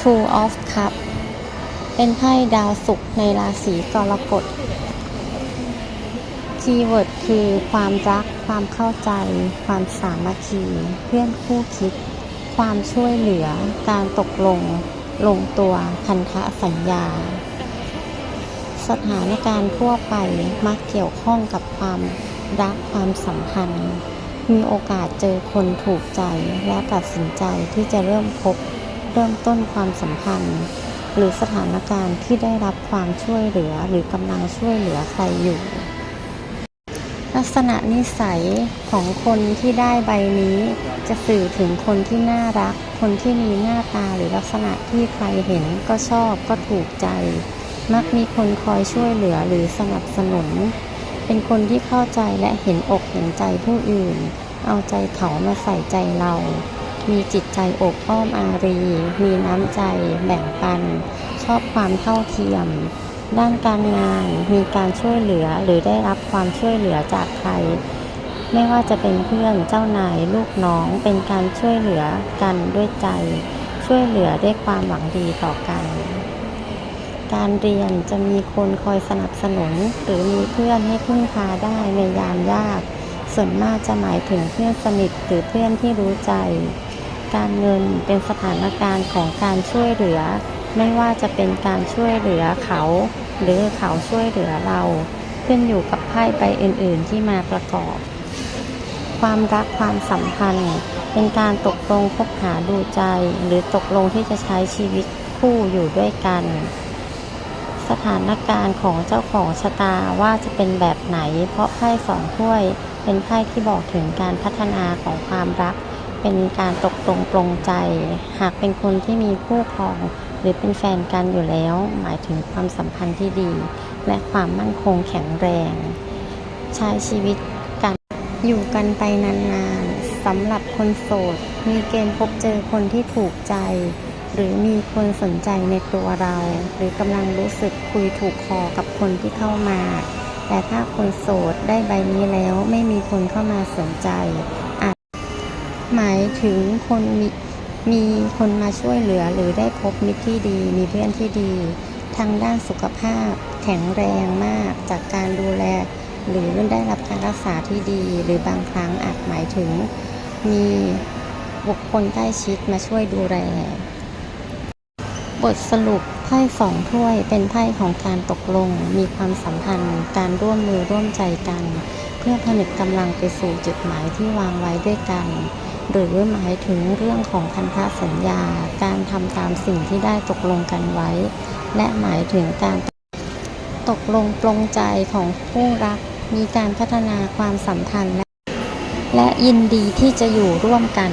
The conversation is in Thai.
Two of Cup เป็นไพ่ดาวศุกร์ในราศีกรกฎ คีย์เวิร์ดคือความรัก ความเข้าใจ ความสามัคคี เพื่อนคู่คิด ความช่วยเหลือ การตกลง ลงตัวพันธะสัญญา สถานการณ์ทั่วไปมักเกี่ยวข้องกับความรักความสัมพันธ์มีโอกาสเจอคนถูกใจและตัดสินใจที่จะเริ่มคบ เริ่มต้นความสัมพันธ์ หรือสถานการณ์ที่ได้รับความช่วยเหลือหรือกำลังช่วยเหลือใครอยู่ ลักษณะนิสัยของคนที่ได้ใบนี้ จะสื่อถึงคนที่น่ารัก คนที่มีหน้าตาหรือลักษณะที่ใครเห็นก็ชอบก็ถูกใจ มักมีคนคอยช่วยเหลือหรือสนับสนุน เป็นคนที่เข้าใจและเห็นอกเห็นใจผู้อื่น เอาใจเขามาใส่ใจเรา มีจิตใจอบอ้อมอารี มีน้ำใจ แบ่งปัน ชอบความเท่าเทียม ด้านการงานมีการช่วยเหลือหรือได้รับความช่วยเหลือจากใคร ไม่ว่าจะเป็นเพื่อนเจ้านายลูกน้องเป็นการช่วยเหลือกันด้วยใจ ช่วยเหลือด้วยความหวังดีต่อกันการเรียนจะมีคนคอยสนับสนุน หรือมีเพื่อนให้พึ่งพาได้ในยามยาก ส่วนมากจะหมายถึงเพื่อนสนิทหรือเพื่อนที่รู้ใจ การเงินเป็นสถานการณ์ของการช่วยเหลือ ไม่ว่าจะเป็นการช่วยเหลือเขา หรือเขาช่วยเหลือเรา ขึ้นอยู่กับไพ่ใบอื่น ๆ ที่มาประกอบ ความรักความสัมพันธ์ เป็นการตกลงคบหาดูใจ หรือตกลงที่จะใช้ชีวิตคู่อยู่ด้วยกัน สถานการณ์ของเจ้าของชะตาว่าจะเป็นแบบไหน เพราะไพ่สองถ้วยเป็นไพ่ที่บอกถึงการพัฒนาของความรัก เป็นการตกลงปรงใจ หากเป็นคนที่มีคู่ครอง หรือเป็นแฟนกันอยู่แล้ว หมายถึงความสัมพันธ์ที่ดี และความมั่นคงแข็งแรง ใช้ชีวิตกันอยู่กันไปนานๆสำหรับคนโสด มีเกณฑ์พบเจอคนที่ถูกใจ หรือมีคนสนใจในตัวเรา หรือกำลังรู้สึกคุยถูกคอกับคนที่เข้ามา แต่ถ้าคนโสดได้ใบนี้แล้วไม่มีคนเข้ามาสนใจอาจ หมายถึงคนมีมีคนมาช่วยเหลือหรือได้พบมิตรที่ดี มีเพื่อนที่ดี ทางด้านสุขภาพ แข็งแรงมาก จากการดูแล หรือได้รับการรักษาที่ดี หรือบางครั้งอาจหมายถึง มีบุคคลใกล้ชิดมาช่วยดูแล บทสรุปไพ่สองถ้วยเป็นไพ่ของการตกลง มีความสัมพันธ์ การร่วมมือร่วมใจกัน เพื่อผนึกกำลังไปสู่จุดหมายที่วางไว้ด้วยกัน หรือหมายถึงเรื่องของพันธสัญญา การทำตามสิ่งที่ได้ตกลงกันไว้ และหมายถึงการตกลงปลงใจของคู่รัก มีการพัฒนาความสัมพันธ์และและยินดีที่จะอยู่ร่วมกัน